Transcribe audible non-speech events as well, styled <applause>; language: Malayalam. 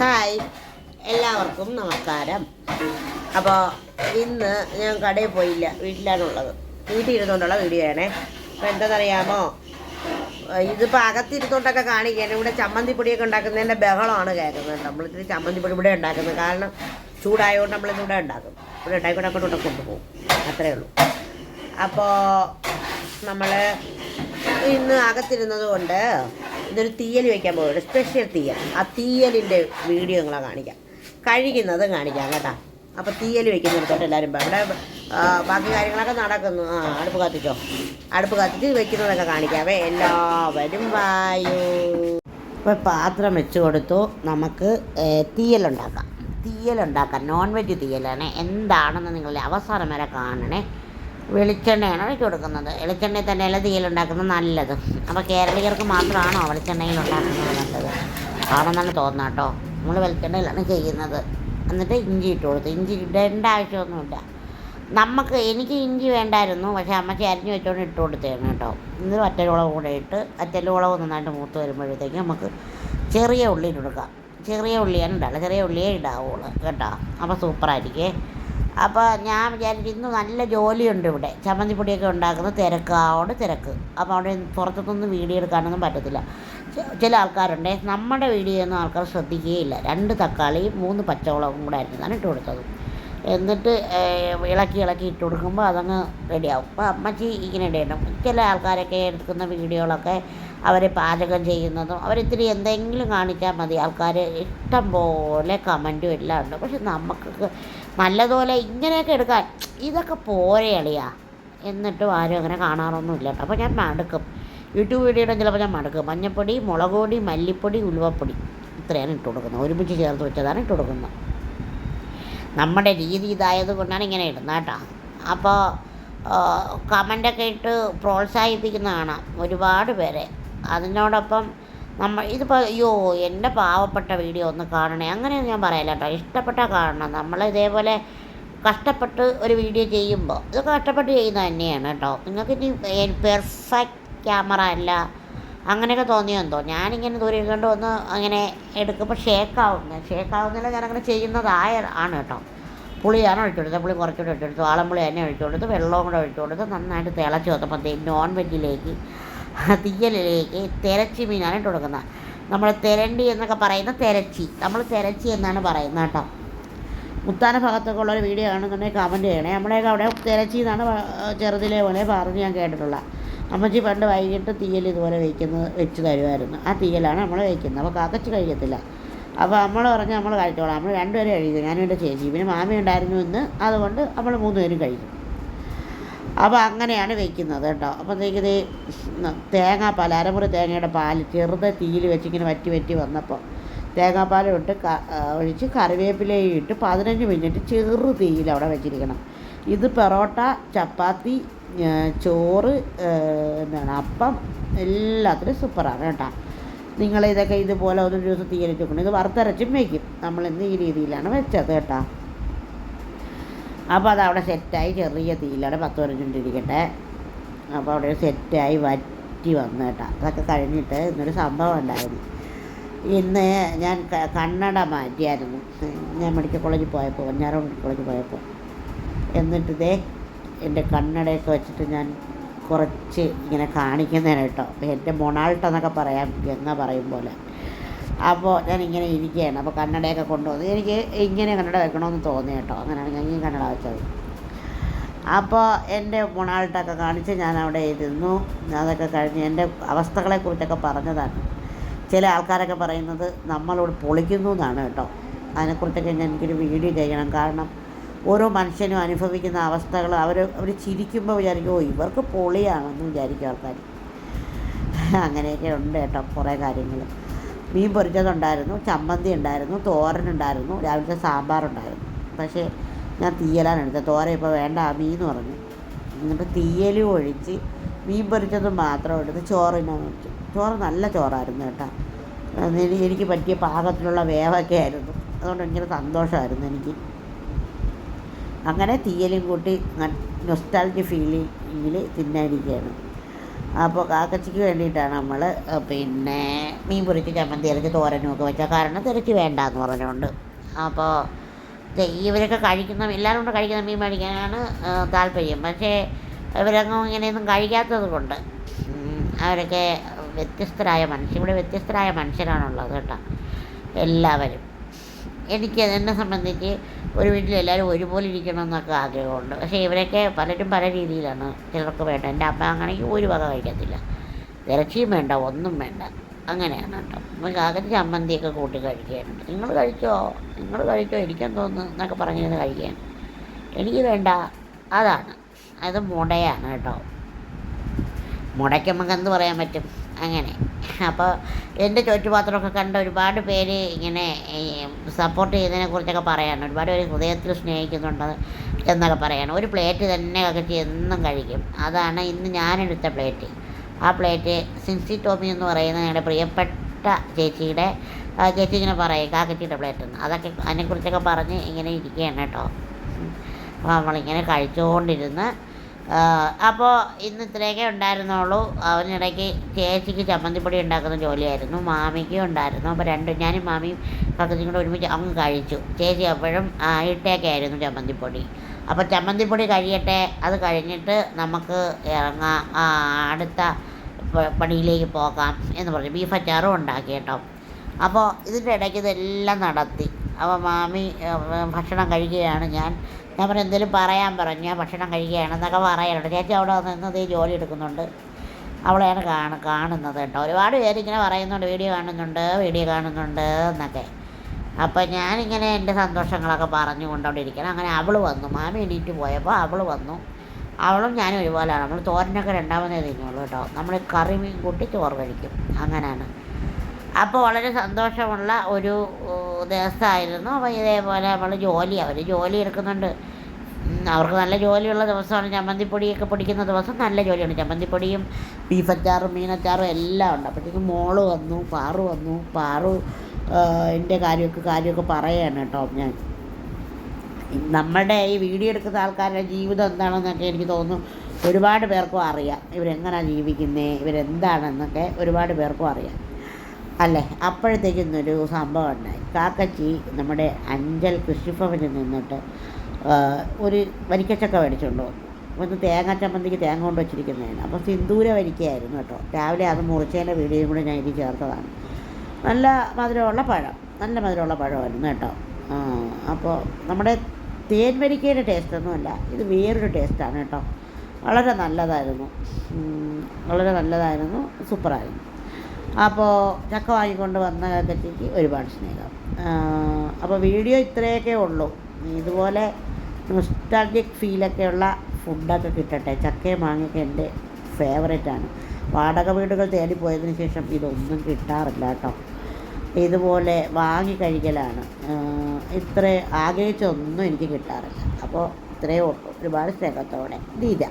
ഹായ്. എല്ലാവർക്കും നമസ്കാരം. അപ്പോൾ ഇന്ന് ഞാൻ കടയിൽ പോയില്ല. വീട്ടിലാണുള്ളത്. വീട്ടിൽ ഇരുന്നുകൊണ്ടുള്ള വീഡിയോ ആണേ. അപ്പോൾ എന്താണെന്നറിയാമോ ഇതിപ്പോൾ അകത്തിരുത്തോട്ടൊക്കെ കാണിക്കാൻ ഇവിടെ ചമ്മന്തിപ്പൊടിയൊക്കെ ഉണ്ടാക്കുന്നതിന്റെ ബഹളമാണ് കേൾക്കുന്നത്. നമ്മളിത്തിരി ചമ്മന്തിപ്പൊടി ഇവിടെ ഉണ്ടാക്കുന്നത്. കാരണം ചൂടായതുകൊണ്ട് നമ്മളിത് ഇവിടെ ഉണ്ടാക്കും. ഇവിടെ ഉണ്ടാക്കിക്കൊണ്ട് അങ്ങോട്ട് കൊണ്ടുപോകും. അത്രയേ ഉള്ളൂ. അപ്പോൾ നമ്മൾ ഇന്ന് അകത്തിരുന്നത് കൊണ്ട് ഇതൊരു തീയൽ വയ്ക്കാൻ പോകുന്നുണ്ട് സ്പെഷ്യൽ തീയൽ ആ തീയലിന്റെ വീഡിയോ നിങ്ങളെ കാണിക്കാം. കഴിക്കുന്നത് കാണിക്കാം കേട്ടോ. അപ്പോൾ തീയൽ വയ്ക്കുന്നിടത്തോട്ട് എല്ലാവരും. ഇവിടെ ബാക്കി കാര്യങ്ങളൊക്കെ നടക്കുന്നു. ആ അടുപ്പ് കത്തിച്ചോ? അടുപ്പ് കത്തിച്ച് വെക്കുന്നതൊക്കെ കാണിക്കാവേ എല്ലാവരും വായു. ഇപ്പോൾ പാത്രം വെച്ച് കൊടുത്തു. നമുക്ക് തീയലുണ്ടാക്കാം. തീയലുണ്ടാക്കാം. Non veg തീയലാണ്. എന്താണെന്ന് നിങ്ങളുടെ അവസാനം വരെ കാണണേ. വെളിച്ചെണ്ണയാണ് ഒഴിച്ച് കൊടുക്കുന്നത്. വെളിച്ചെണ്ണയിൽ തന്നെ ഇല തീയിലുണ്ടാക്കുന്നത് നല്ലത്. അപ്പോൾ കേരളീയർക്ക് മാത്രമാണോ വെളിച്ചെണ്ണയിൽ ഉണ്ടാക്കുന്നത് നല്ലത്? ആണെന്നാണ് തോന്നുന്നത് കേട്ടോ. നമ്മൾ വെളിച്ചെണ്ണയിലാണ് ചെയ്യുന്നത്. എന്നിട്ട് ഇഞ്ചി ഇട്ട് കൊടുത്തു. ഇഞ്ചി ഇടേണ്ട ആവശ്യമൊന്നുമില്ല. നമുക്ക് എനിക്ക് ഇഞ്ചി വേണ്ടായിരുന്നു. പക്ഷേ അമ്മച്ചി അരിഞ്ഞു വെച്ചോണ്ട് ഇട്ട് കൊടുത്തതാണ് കേട്ടോ. ഇത് വറ്റലുളവ് കൂടെ ഇട്ട് വറ്റലുളവ് നന്നായിട്ട് മൂത്ത് വരുമ്പോഴത്തേക്ക് നമുക്ക് ചെറിയ ഉള്ളി ഇട്ട് കൊടുക്കാം. ചെറിയ ഉള്ളിയാണ് ഇടാറ് ചെറിയ ഉള്ളിയേ ഇടാവുള്ളൂ കേട്ടോ. അപ്പോൾ സൂപ്പറായിരിക്കേ. അപ്പോൾ ഞാൻ വിചാരിച്ചു ഇന്ന് നല്ല ജോലിയുണ്ട് ഇവിടെ. ചമ്മന്തിപ്പൊടിയൊക്കെ ഉണ്ടാക്കുന്ന. തിരക്കാവോട് തിരക്ക്. അപ്പോൾ അവിടെ പുറത്തുനിന്ന് വീഡിയോ എടുക്കാനൊന്നും പറ്റത്തില്ല. ചില ആൾക്കാരുണ്ട്. നമ്മുടെ വീഡിയോ ഒന്നും ആൾക്കാർ ശ്രദ്ധിക്കുകയില്ല. രണ്ട് തക്കാളിയും മൂന്ന് പച്ചമുളകും കൂടെ ആയിരുന്നു ഞാൻ ഇട്ട് കൊടുത്തത്. എന്നിട്ട് ഇളക്കി ഇളക്കി ഇട്ട് കൊടുക്കുമ്പോൾ അതങ്ങ് റെഡിയാവും അപ്പോൾ അമ്മച്ചി ഇങ്ങനെ ഇടണം ചില ആൾക്കാരൊക്കെ എടുക്കുന്ന വീഡിയോകളൊക്കെ അവർ പാചകം ചെയ്യുന്നതും അവരിത്തിരി എന്തെങ്കിലും കാണിച്ചാൽ മതി. ആൾക്കാർ ഇഷ്ടം പോലെ കമന്റും എല്ലാം ഉണ്ട്. പക്ഷെ നമുക്കൊക്കെ നല്ലതുപോലെ ഇങ്ങനെയൊക്കെ എടുക്കാൻ ഇതൊക്കെ പോരെ അളിയാ. എന്നിട്ടും ആരും അങ്ങനെ കാണാറൊന്നുമില്ല അപ്പോൾ ഞാൻ മടുക്കും. യൂട്യൂബ് വീഡിയോ ചിലപ്പോൾ ഞാൻ മടുക്കും. മഞ്ഞപ്പൊടി മുളക് പൊടി മല്ലിപ്പൊടി ഉലുവപ്പൊടി ഇത്രയാണ് ഇട്ട് കൊടുക്കുന്നത്. ഒരുമിച്ച് ചേർത്ത് വെച്ചതാണ് ഇട്ട് കൊടുക്കുന്നത്. നമ്മുടെ രീതി ഇതായത് കൊണ്ടാണ് ഇങ്ങനെ ഇടുന്നത് കേട്ടോ. അപ്പോൾ കമന്റൊക്കെ ഇട്ട് പ്രോത്സാഹിപ്പിക്കുന്ന കാണാം ഒരുപാട് പേരെ. അതിനോടൊപ്പം നമ്മൾ ഇതിപ്പോൾ അയ്യോ എന്റെ പാവപ്പെട്ട വീഡിയോ ഒന്ന് കാണണേ. അങ്ങനെയൊന്നും ഞാൻ പറയില്ല കേട്ടോ. ഇഷ്ടപ്പെട്ടാൽ കാണണം. നമ്മൾ ഇതേപോലെ കഷ്ടപ്പെട്ട് ഒരു വീഡിയോ ചെയ്യുമ്പോൾ ഇത് കഷ്ടപ്പെട്ട് ചെയ്യുന്നത് തന്നെയാണ് കേട്ടോ. നിങ്ങൾക്ക് ഇനി പെർഫെക്റ്റ് ക്യാമറ അല്ല അങ്ങനെയൊക്കെ തോന്നിയെന്തോ ഞാനിങ്ങനെ ദൂരെ ഇരുന്നുകൊണ്ട് ഒന്ന് അങ്ങനെ എടുക്കുമ്പോൾ ഷേക്കാവുന്നു. ഷേക്കാവുന്നില്ല ഞാനങ്ങനെ ചെയ്യുന്നതായ ആണ് കേട്ടോ. പുളിയാണ് ഒഴിച്ചുകൊടുത്തത് പുളി കുറച്ചുകൂടെ ഒഴിച്ചു കൊടുത്തു ആളംപുളി തന്നെ ഒഴിച്ചു കൊടുത്ത് വെള്ളവും കൂടെ ഒഴിച്ചു കൊടുത്ത് നന്നായിട്ട് തിളച്ച് വന്നപ്പോൾ നോൺ വെജിലേക്ക് തീയലിലേക്ക് തിരച്ചി മീനാണ് ഇട്ട് കൊടുക്കുന്നത്. നമ്മൾ തിരണ്ടി എന്നൊക്കെ പറയുന്ന തിരച്ചി. നമ്മൾ തിരച്ചി എന്നാണ് പറയുന്നത് കേട്ടോ. മുത്താന ഭാഗത്തൊക്കെ ഉള്ളൊരു വീഡിയോ ആണെന്നുണ്ടെങ്കിൽ കമന്റ് ചെയ്യണേ. നമ്മളെയൊക്കെ അവിടെ തിരച്ചി എന്നാണ് ചെറുതിലെ പോലെ പറഞ്ഞ് ഞാൻ കേട്ടിട്ടുള്ള. അമ്മച്ചി പണ്ട് വൈകിട്ട് തീയൽ ഇതുപോലെ വയ്ക്കുന്നത് വെച്ച് തരുമായിരുന്നു. ആ തീയലാണ് നമ്മൾ വയ്ക്കുന്നത് അപ്പോൾ കാക്കച്ച് കഴിക്കത്തില്ല. അപ്പോൾ നമ്മൾ പറഞ്ഞ് നമ്മൾ കഴിച്ചോളാം. നമ്മൾ രണ്ടുപേരും കഴിക്കും. ഞാനും എന്റെ ചേച്ചി. പിന്നെ മാമി ഉണ്ടായിരുന്നു എന്ന് അതുകൊണ്ട് നമ്മൾ മൂന്ന് പേരും കഴിക്കും. അപ്പോൾ അങ്ങനെയാണ് വെക്കുന്നത് കേട്ടോ. അപ്പോഴത്തേക്ക് ഇത് തേങ്ങാപ്പാൽ അരമുറി തേങ്ങയുടെ പാൽ ചെറുത് തീയിൽ വെച്ചിങ്ങനെ വറ്റി വറ്റി വന്നപ്പോൾ തേങ്ങാപ്പാലും ഇട്ട് ഒഴിച്ച് കറിവേപ്പിലയും ഇട്ട് പതിനഞ്ച് മിനിറ്റ് ചെറു തീയിൽ അവിടെ വെച്ചിരിക്കണം. ഇത് പെറോട്ട ചപ്പാത്തി ചോറ് എന്താണ് അപ്പം എല്ലാത്തിനും സൂപ്പറാണ് കേട്ടോ. നിങ്ങൾ ഇതൊക്കെ ഇതുപോലെ ഒരു ദിവസം തീയലിച്ച് വെക്കണം. ഇത് വറുത്തരച്ചും വയ്ക്കും നമ്മൾ ഇന്ന് ഈ രീതിയിലാണ് വെച്ചത് കേട്ടോ. അപ്പോൾ അത് അവിടെ സെറ്റായി ചെറിയ തീയിലാണ്. പത്ത് പതിനഞ്ചിട്ടിരിക്കട്ടെ അപ്പോൾ അവിടെ സെറ്റായി വറ്റി വന്നു കേട്ടോ. അതൊക്കെ കഴിഞ്ഞിട്ട് ഇന്നൊരു സംഭവം ഉണ്ടായിരുന്നു. ഇന്ന് ഞാൻ കണ്ണട മാറ്റിയായിരുന്നു. ഞാൻ മെഡിക്കൽ കോളേജിൽ പോയപ്പോൾ വഞ്ഞാറ മെഡിക്കൽ കോളേജിൽ പോയപ്പോൾ എന്നിട്ട് ഇതേ എന്റെ കണ്ണടയൊക്കെ വെച്ചിട്ട് ഞാൻ കുറച്ച് ഇങ്ങനെ കാണിക്കുന്നതിന് കേട്ടോ. എന്റെ മൊണാൾട്ടെന്നൊക്കെ പറയാം. ഗംഗ പറയും പോലെ. അപ്പോൾ ഞാൻ ഇങ്ങനെ ഇരിക്കുകയാണ്. അപ്പോൾ കണ്ണടയൊക്കെ കൊണ്ടുവന്നു എനിക്ക് ഇങ്ങനെ കണ്ണട വെക്കണമെന്ന് തോന്നി കേട്ടോ. അങ്ങനെയാണ് ഞാൻ ഈ കണ്ണട വെച്ചത്. അപ്പോൾ എന്റെ മൊണാൾട്ടൊക്കെ കാണിച്ച് ഞാൻ അവിടെ ഇരുന്നു. അതൊക്കെ കഴിഞ്ഞ് എന്റെ അവസ്ഥകളെക്കുറിച്ചൊക്കെ പറഞ്ഞതാണ്. ചില ആൾക്കാരൊക്കെ പറയുന്നത് നമ്മളോട് പൊളിക്കുന്നു എന്നാണ് കേട്ടോ. അതിനെക്കുറിച്ചൊക്കെ ഞാൻ എനിക്കൊരു വീഡിയോ ചെയ്യണം. കാരണം ഓരോ മനുഷ്യനും അനുഭവിക്കുന്ന അവസ്ഥകൾ അവർ അവർ ചിരിക്കുമ്പോൾ വിചാരിക്കും ഓ ഇവർക്ക് പൊളിയാണെന്ന് വിചാരിക്കും ആൾക്കാർ <laughs> അങ്ങനെയൊക്കെ ഉണ്ട് കേട്ടോ കുറേ കാര്യങ്ങൾ മീൻ പൊരിച്ചതുണ്ടായിരുന്നു ചമ്മന്തി ഉണ്ടായിരുന്നു തോരൻ തോരനുണ്ടായിരുന്നു രാവിലത്തെ സാമ്പാറുണ്ടായിരുന്നു പക്ഷേ ഞാൻ തീയലാണ് എടുത്തത്. തോര ഇപ്പോൾ വേണ്ട മീൻ എന്ന് പറഞ്ഞു. എന്നിട്ട് തീയലും ഒഴിച്ച് മീൻ പൊരിച്ചത് മാത്രം എടുത്ത് ചോറിനാന്ന് വെച്ചു. ചോറ് നല്ല ചോറായിരുന്നു കേട്ടോ. എനിക്ക് പറ്റിയ പാകത്തിലുള്ള വേവൊക്കെ ആയിരുന്നു. അതുകൊണ്ട് ഭയങ്കര സന്തോഷമായിരുന്നു എനിക്ക്. അങ്ങനെ തീയലും കൂട്ടി നൊസ്റ്റാൾജി ഫീലിങ്ങിൽ തിന്നാനിരിക്കുകയാണ്. അപ്പോൾ കാക്കച്ചിക്ക് വേണ്ടിയിട്ടാണ് നമ്മൾ പിന്നെ മീൻ പൊരിച്ച് ചമ്മന്തി അരച്ച് തോരനും ഒക്കെ വെച്ചാൽ കാരണം തിരച്ച് വേണ്ട എന്ന് പറഞ്ഞുകൊണ്ട് അപ്പോൾ ഇവരൊക്കെ കഴിക്കുന്ന എല്ലാവരും കൂടെ കഴിക്കുന്ന മീൻ മേടിക്കാനാണ് താല്പര്യം. പക്ഷേ ഇവരങ്ങും ഇങ്ങനെയൊന്നും കഴിക്കാത്തത് കൊണ്ട് അവരൊക്കെ വ്യത്യസ്തരായ മനുഷ്യർ ഇവിടെ വ്യത്യസ്തരായ മനുഷ്യരാണുള്ളത് കേട്ടോ. എല്ലാവരും. എനിക്ക് എന്നെ സംബന്ധിച്ച് ഒരു വീട്ടിൽ എല്ലാവരും ഒരുപോലെ ഇരിക്കണം എന്നൊക്കെ ആഗ്രഹമുണ്ട്. പക്ഷേ ഇവരൊക്കെ പലരും പല രീതിയിലാണ് ചിലർക്ക് വേണ്ട. എന്റെ അമ്മ അങ്ങനെയെങ്കിൽ ഒരു വക കഴിക്കത്തില്ല. ഇറച്ചിയും വേണ്ട ഒന്നും വേണ്ട. അങ്ങനെയാണ് കേട്ടോ. നമുക്ക് അകത്ത് ചമ്മന്തിയൊക്കെ കൂട്ടി കഴിക്കാനുണ്ട്. നിങ്ങൾ കഴിച്ചോ? നിങ്ങൾ കഴിച്ചോ? എനിക്കെന്ന് തോന്നുന്നു? എന്നൊക്കെ പറഞ്ഞിരുന്ന് കഴിക്കാൻ. എനിക്ക് വേണ്ട. അതാണ്. അത് മുടയാണ് കേട്ടോ. മുടയ്ക്ക് നമുക്ക് എന്ത് പറയാൻ പറ്റും? അങ്ങനെ. അപ്പോൾ എന്റെ ചോറ്റുപാത്രമൊക്കെ കണ്ട ഒരുപാട് പേര് ഇങ്ങനെ സപ്പോർട്ട് ചെയ്യുന്നതിനെ കുറിച്ചൊക്കെ പറയാണ്. ഒരുപാട് പേര് ഹൃദയത്തിൽ സ്നേഹിക്കുന്നുണ്ട് എന്നൊക്കെ പറയാണ്. ഒരു പ്ലേറ്റ് തന്നെ അകറ്റി എന്നും കഴിക്കും. അതാണ് ഇന്ന് ഞാനെടുത്ത പ്ലേറ്റ് ആ പ്ലേറ്റ് സിൻസി ടോമി എന്ന് പറയുന്ന ഞങ്ങളുടെ പ്രിയപ്പെട്ട ചേച്ചിയുടെ ചേച്ചി ഇങ്ങനെ പറയും കാക്കറ്റിയുടെ പ്ലേറ്റ് എന്ന്. അതൊക്കെ അതിനെക്കുറിച്ചൊക്കെ പറഞ്ഞ് ഇങ്ങനെ ഇരിക്കുകയാണ് കേട്ടോ. അപ്പോൾ നമ്മളിങ്ങനെ കഴിച്ചുകൊണ്ടിരുന്ന് അപ്പോൾ ഇന്ന് ഇത്രയൊക്കെ ഉണ്ടായിരുന്നുള്ളൂ. അവനിടയ്ക്ക് ചേച്ചിക്ക് ചമ്മന്തിപ്പൊടി ഉണ്ടാക്കുന്ന ജോലിയായിരുന്നു. മാമിക്കും ഉണ്ടായിരുന്നു. അപ്പോൾ രണ്ടും ഞാനും മാമിയും പക്കത്തും കൂടെ ഒരുമിച്ച് അങ്ങ് കഴിച്ചു. ചേച്ചി അപ്പോഴും ഇട്ടേക്കെ ആയിരുന്നു ചമ്മന്തിപ്പൊടി. അപ്പോൾ ചമ്മന്തിപ്പൊടി കഴിയട്ടെ അത് കഴിഞ്ഞിട്ട് നമുക്ക് ഇറങ്ങാം. അടുത്ത പണിയിലേക്ക് പോകാം എന്ന് പറഞ്ഞു. ബീഫ് അച്ചാറും ഉണ്ടാക്കി കേട്ടോ. അപ്പോൾ ഇതിന്റെ ഇടയ്ക്ക് ഇതെല്ലാം നടത്തി. അപ്പോൾ മാമി ഭക്ഷണം കഴിക്കുകയാണ്. ഞാൻ ഞാൻ പറഞ്ഞു എന്തെങ്കിലും പറയാൻ പറഞ്ഞു ഞാൻ ഭക്ഷണം കഴിക്കുകയാണ് എന്നൊക്കെ പറയാനുണ്ട് ചേച്ചി അവിടെ നിന്ന് ഈ ജോലി എടുക്കുന്നുണ്ട്. അവളെയാണ് കാണ കാണുന്നത് കേട്ടോ. ഒരുപാട് പേര് ഇങ്ങനെ പറയുന്നുണ്ട് വീഡിയോ കാണുന്നുണ്ട് വീഡിയോ കാണുന്നുണ്ട് എന്നൊക്കെ. അപ്പോൾ ഞാനിങ്ങനെ എന്റെ സന്തോഷങ്ങളൊക്കെ പറഞ്ഞു കൊണ്ടുകൊണ്ടിരിക്കണം അങ്ങനെ അവൾ വന്നു. മാമി എണീറ്റ് പോയപ്പോൾ അവൾ വന്നു. അവളും ഞാനും ഒരുപോലെയാണ്. നമ്മൾ തോരനൊക്കെ രണ്ടാമതേ തിന്നുള്ളൂ കേട്ടോ. നമ്മൾ കറി മീൻ കൂട്ടി ചോറ് കഴിക്കും. അങ്ങനെയാണ്. അപ്പോൾ വളരെ സന്തോഷമുള്ള ഒരു ദിവസമായിരുന്നു. അപ്പോൾ ഇതേപോലെ നമ്മൾ ജോലി അവർ ജോലി എടുക്കുന്നുണ്ട്. അവർക്ക് നല്ല ജോലിയുള്ള ദിവസമാണ്. ചമ്മന്തിപ്പൊടിയൊക്കെ പൊടിക്കുന്ന ദിവസം നല്ല ജോലിയാണ്. ചമ്മന്തിപ്പൊടിയും ബീഫ് അച്ചാറും മീനച്ചാറും എല്ലാം ഉണ്ട്. അപ്പോഴത്തേക്കും മോൾ വന്നു പാറു വന്നു. പാറു എന്റെ കാര്യമൊക്കെ കാര്യമൊക്കെ പറയുകയാണ് കേട്ടോ ഞാൻ. നമ്മുടെ ഈ വീഡിയോ എടുക്കുന്ന ആൾക്കാരുടെ ജീവിതം എന്താണെന്നൊക്കെ എനിക്ക് തോന്നുന്നു. ഒരുപാട് പേർക്കും അറിയാം. ഇവരെങ്ങനെയാണ് ജീവിക്കുന്നത് ഇവരെന്താണെന്നൊക്കെ ഒരുപാട് പേർക്കും അറിയാം. അല്ലേ? അപ്പോഴത്തേക്കും ഒരു സംഭവം ഉണ്ടായി. കാക്കച്ചി നമ്മുടെ അഞ്ചൽ കൃഷിഭവനിൽ നിന്നിട്ട് ഒരു വരിക്കച്ചക്ക മേടിച്ചുകൊണ്ട് വന്നു. ഒന്ന് തേങ്ങ ചമ്മന്തിക്ക് തേങ്ങ കൊണ്ട് വെച്ചിരിക്കുന്നതാണ്. അപ്പോൾ സിന്ദൂര വരിക്കയായിരുന്നു കേട്ടോ. രാവിലെ അത് മുറിച്ചതിന്റെ വീഡിയോയും കൂടെ ഞാൻ ഇതിൽ ചേർത്തതാണ്. നല്ല മധുരമുള്ള പഴം. നല്ല മധുരമുള്ള പഴമായിരുന്നു കേട്ടോ. അപ്പോൾ നമ്മുടെ തേൻ വരിക്കയുടെ ടേസ്റ്റൊന്നുമല്ല ഇത് വേറൊരു ടേസ്റ്റാണ് കേട്ടോ. വളരെ നല്ലതായിരുന്നു. വളരെ നല്ലതായിരുന്നു. സൂപ്പറായിരുന്നു. അപ്പോൾ ചക്ക വാങ്ങിക്കൊണ്ട് വന്ന കച്ചിക്ക് ഒരുപാട് സ്നേഹം. അപ്പോൾ വീഡിയോ ഇത്രയൊക്കെ ഉള്ളൂ. ഇതുപോലെ നൊസ്റ്റാൾജിക് ഫീലൊക്കെയുള്ള ഫുഡൊക്കെ കിട്ടട്ടെ. ചക്കയും മാങ്ങയൊക്കെ എന്റെ ഫേവറേറ്റാണ് വാടക വീടുകൾ തേടിപ്പോയതിന് ശേഷം ഇതൊന്നും കിട്ടാറില്ല കേട്ടോ. ഇതുപോലെ വാങ്ങി കഴിക്കലാണ്. ഇത്ര ആഗ്രഹിച്ചൊന്നും എനിക്ക് കിട്ടാറില്ല. അപ്പോൾ ഇത്രയേ ഉള്ളൂ. ഒരുപാട് സ്നേഹത്തോടെ. ദീത